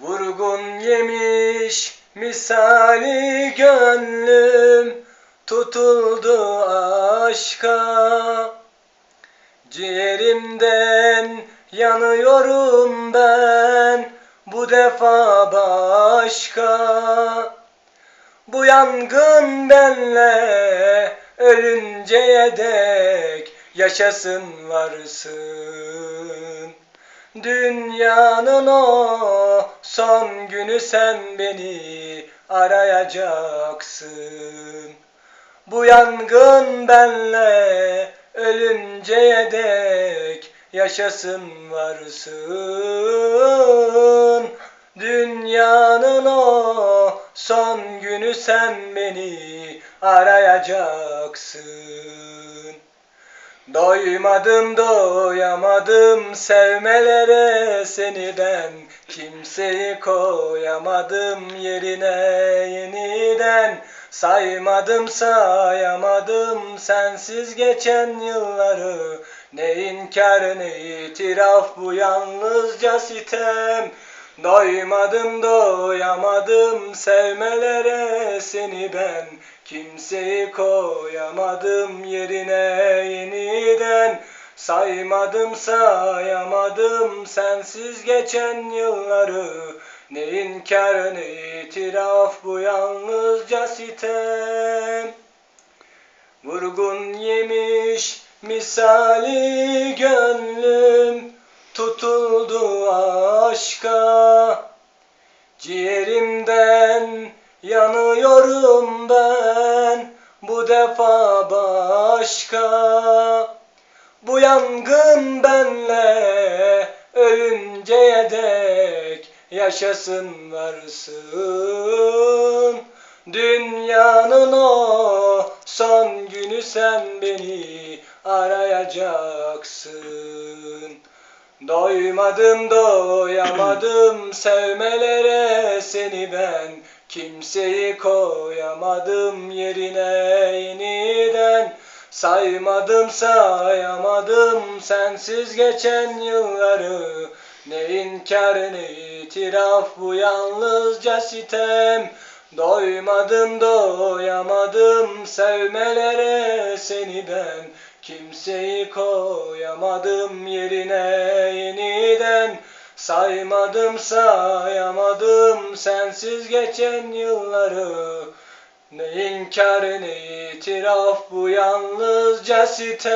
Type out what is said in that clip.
Vurgun yemiş misali gönlüm tutuldu aşka. Ciğerimden yanıyorum ben bu defa başka. Bu yangın benle ölünceye dek yaşasın varsın. Dünyanın o son günü sen beni arayacaksın. Bu yangın benle ölünceye dek yaşasın varsın. Dünyanın o son günü sen beni arayacaksın Doymadım doyamadım sevmelere seni ben Kimseyi koyamadım yerine yeniden. Saymadım sayamadım sensiz geçen yılları. Ne inkar ne itiraf bu yalnızca sitem Doymadım doyamadım sevmelere seni ben. Kimseyi koyamadım yerine yeniden. Saymadım sayamadım sensiz geçen yılları. Ne inkar ne itiraf bu yalnızca sitem. Vurgun yemiş misali gönlüm tutuldu aşka Ciğerimden yanıyorum ben. Bu defa başka. Bu yangın benle ölünceye dek yaşasın varsın. Dünyanın o son günü sen beni arayacaksın Doymadım doyamadım sevmelere seni ben. Kimseyi koyamadım yerine yeniden. Saymadım sayamadım sensiz geçen yılları. Ne inkar ne itiraf bu yalnızca sitem. Doymadım doyamadım sevmelere seni ben Kimseyi koyamadım yerine yeniden. Saymadım sayamadım sensiz geçen yılları. Ne inkar ne itiraf bu yalnızca sitem